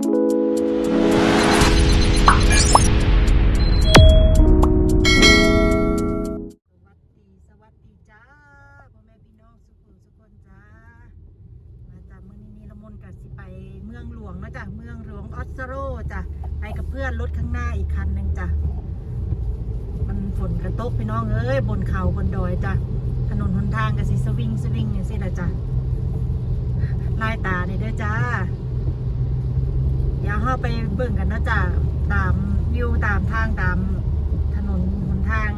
อแม่พี่น้องสุขุมสุขคนจ้ามาจากเมืองนี้ละมนกับสิไปเมืองหลวงนะจ้ะเมืองหลวงออสโซโรจ้ะไปกับเพื่อนรถข้างหน้าอีกคันหนึ่งจ้ะ มันฝนกระตกพี่น้องเอ้ย บนเขาบนดอยจ้ะ ถนนหนทางกับสิสวิงสวิงอย่างสิละจ้ะลายตาเนี่ยเด้อจ้า เข้าไปเบิ่งกันนะจ๊ะตามวิวตามทางตามถนนหนทาง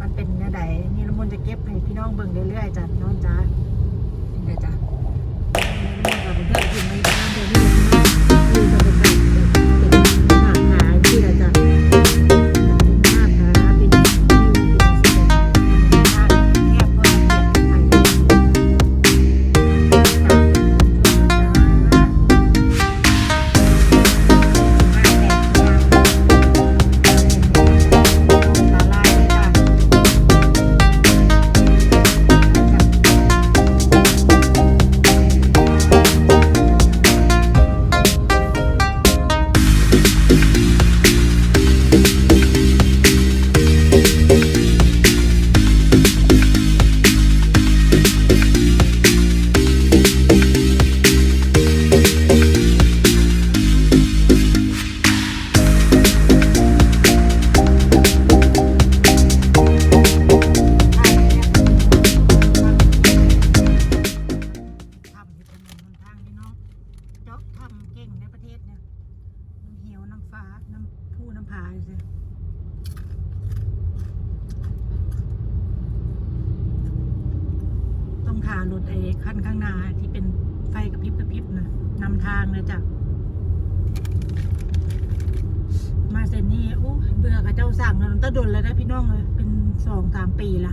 มันเป็นยังไงนี่ละมุนจะเก็บให้พี่น้องเบิ่งเรื่อยๆจ้ะพี่น้องจ้า งขารถไอ้ขั้นข้างหน้าที่เป็นไฟกระพริบกระพริบนะนำทางนะจ๊ะมาเซนนี่โอ้เบื่อกับเจ้าสั่งแล้วมันตะดนแล้วนะพี่น้องเลยเป็นสองสามปีละ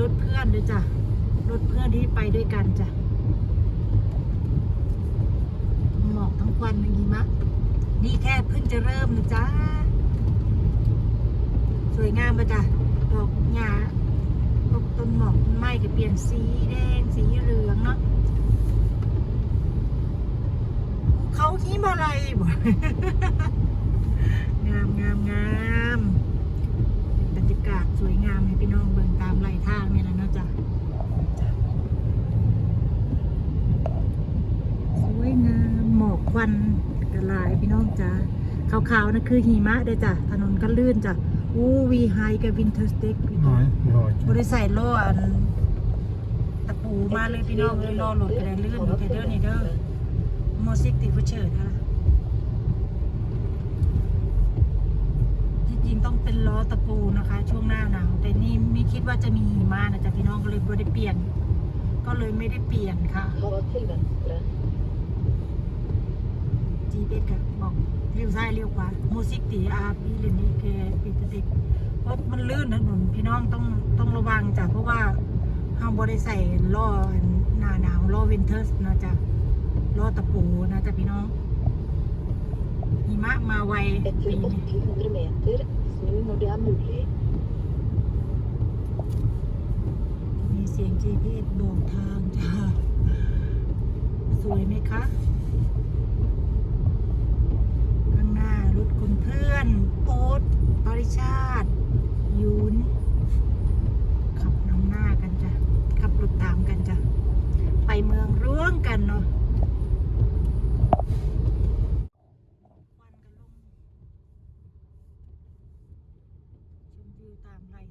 รถเพื่อนด้วยจ้ะ รถเพื่อนที่ไปด้วยกันจ้ะ หมอกทั้งควันทั้งหิมะ นี่แค่เพิ่งจะเริ่มนะจ๊ะ สวยงามปะจ้ะ ดอกหญ้าพวกต้นหมอกต้นไม้ก็เปลี่ยนสีแดง สีเหลืองเนาะเขาหิมาลัยบ่งามงามงามบรรยากาศสวยงามให้พี่น้องเบิ่งตามไหลทางนี่แหละเนาะจ้ะสวยงามหมอกควันกระลายพี่น้องจ้ะ ขาวๆนั่นคือหิมะเด้อจ้ะถนนก็ลื่นจ้ะอู้วีไฮกับวินเทอร์สเต็ก Nej, vi har บ inte. ริใส่ล้ออันตะปูมาเลยพี่น้องเลยล้อรถกระไดลื่นมีแต่เด้อนี่เด้อโมซิกติฟูเชิร์นะที่จริงต้องเป็นล้อตะปูนะคะ ช่วงหน้าหนาวแต่นี่ไม่คิดว่าจะมีหิมะนะจ๊ะพี่น้องก็เลยไม่ได้เปลี่ยน ก็เลยไม่ได้เปลี่ยนค่ะ Ta till vänster. GPS ค่ะบอกเลี้ยวซ้ายเลี้ยวขวาโมซิกตีอาร์พีเลนนี่แกปิดติกเพราะมันลื่นถนนพี่น้องต้องต้องระวังจ้ะเพราะว่าห้ามบริใส่ล้อหนาหนาวล้อวินเทอร์สนะจ๊ะล้อตะปูนะจ๊ะพี่น้องหิมะมาไวปีนี้มีเสียง GPS บอกทางจ้ะสวยไหมคะ รุดคุณเพื่อนโอ๊ตปริชาติ ยุนขับนำหน้ากันจ้ะ ขับรถตามกันจ้ะ ไปเมืองร่วงกันเนาะ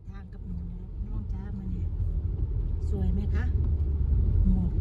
ทางกับหนูน้องจ้ามาเนี่ยสวยไหมคะหมวก